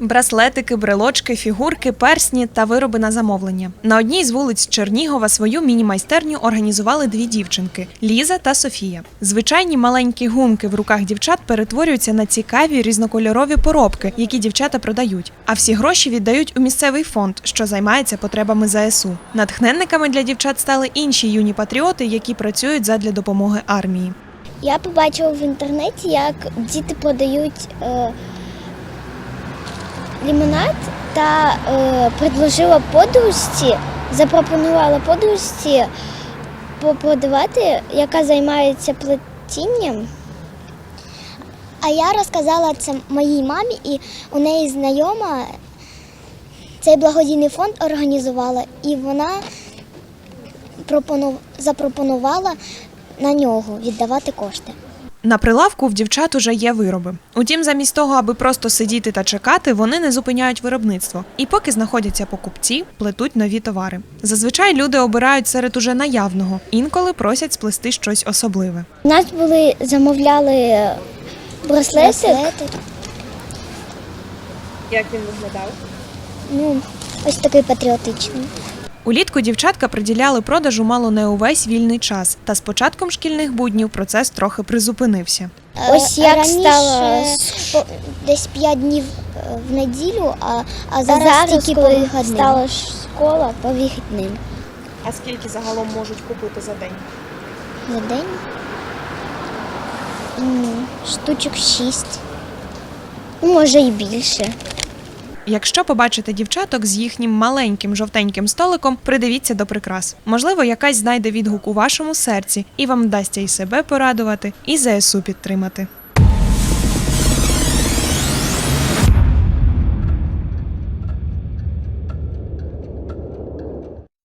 браслетики, брелочки, фігурки, персні та вироби на замовлення. На одній з вулиць Чернігова свою міні-майстерню організували дві дівчинки Ліза та Софія. Звичайні маленькі гумки в руках дівчат перетворюються на цікаві різнокольорові поробки, які дівчата продають. А всі гроші віддають у місцевий фонд, що займається потребами ЗСУ. Натхненниками для дівчат стали інші юні патріоти, які працюють задля допомоги армії. Я побачила в інтернеті, як діти продають е, лимонад та е, предложила подружці, запропонувала подружці попродавати, яка займається плетінням. А я розказала це моїй мамі, і у неї знайома цей благодійний фонд організувала, і вона запропонувала на нього віддавати кошти. На прилавку в дівчат уже є вироби. Утім, замість того, аби просто сидіти та чекати, вони не зупиняють виробництво. І поки знаходяться покупці, плетуть нові товари. Зазвичай люди обирають серед уже наявного, інколи просять сплести щось особливе. У нас були замовляли браслети. Як він виглядав? Ну, ось такий патріотичний. Улітку дівчатка приділяли продажу мало не увесь вільний час, та з початком шкільних буднів процес трохи призупинився. Ось як раніше стало десь 5 днів е, в неділю, а, а зараз, тільки коли по стала школа по вихідним. А скільки загалом можуть купити за день? За день. Штучок 6. Може і більше. Якщо побачите дівчаток з їхнім маленьким жовтеньким столиком, придивіться до прикрас. Можливо, якась знайде відгук у вашому серці, і вам вдасться і себе порадувати, і ЗСУ підтримати.